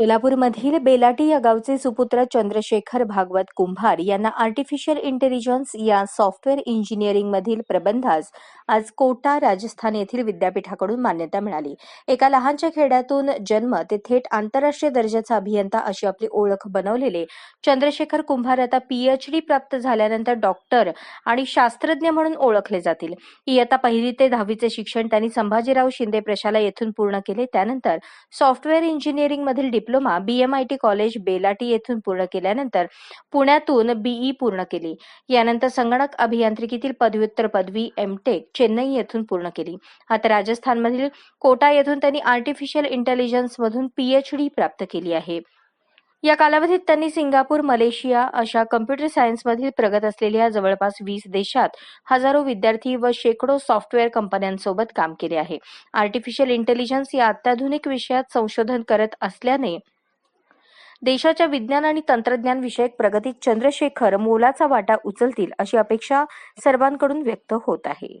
सोलापूरमधील बेलाटी या गावचे सुपुत्र चंद्रशेखर भागवत कुंभार यांना आर्टिफिशियल इंटेलिजन्स या सॉफ्टवेअर इंजिनिअरिंगमधील प्रबंधास आज कोटा राजस्थान येथील विद्यापीठाकडून मान्यता मिळाली. एका लहानशा खेड्यातून जन्म ते थेट आंतरराष्ट्रीय दर्जाचा अभियंता अशी आपली ओळख बनवलेले चंद्रशेखर कुंभार आता पीएचडी प्राप्त झाल्यानंतर डॉक्टर आणि शास्त्रज्ञ म्हणून ओळखले जातील. इयत्ता पहिली ते दहावीचे शिक्षण त्यांनी संभाजीराव शिंदे प्रशाला येथून पूर्ण केले. त्यानंतर सॉफ्टवेअर इंजिनिअरिंग मधील डिप्लोमा बीएमआयटी कॉलेज बेलाटी येथून पूर्ण केल्यानंतर पुण्यातून बीई पूर्ण केली. यानंतर संगणक अभियांत्रिकीतील पदव्युत्तर पदवी एमटेक चेन्नई येथून पूर्ण केली. आता राजस्थानमधील कोटा येथून त्यांनी आर्टिफिशियल इंटेलिजन्स मधून पीएचडी प्राप्त केली आहे. या कालावधीत त्यांनी सिंगापूर मलेशिया अशा कम्प्युटर सायन्समधील प्रगत असलेल्या जवळपास वीस देशात हजारो विद्यार्थी व शेकडो सॉफ्टवेअर कंपन्यांसोबत काम केले आहे. आर्टिफिशियल इंटेलिजन्स या अत्याधुनिक विषयात संशोधन करत असल्याने देशाच्या विज्ञान आणि तंत्रज्ञान विषयक प्रगतीत चंद्रशेखर मोलाचा वाटा उचलतील अशी अपेक्षा सर्वांकडून व्यक्त होत आहे.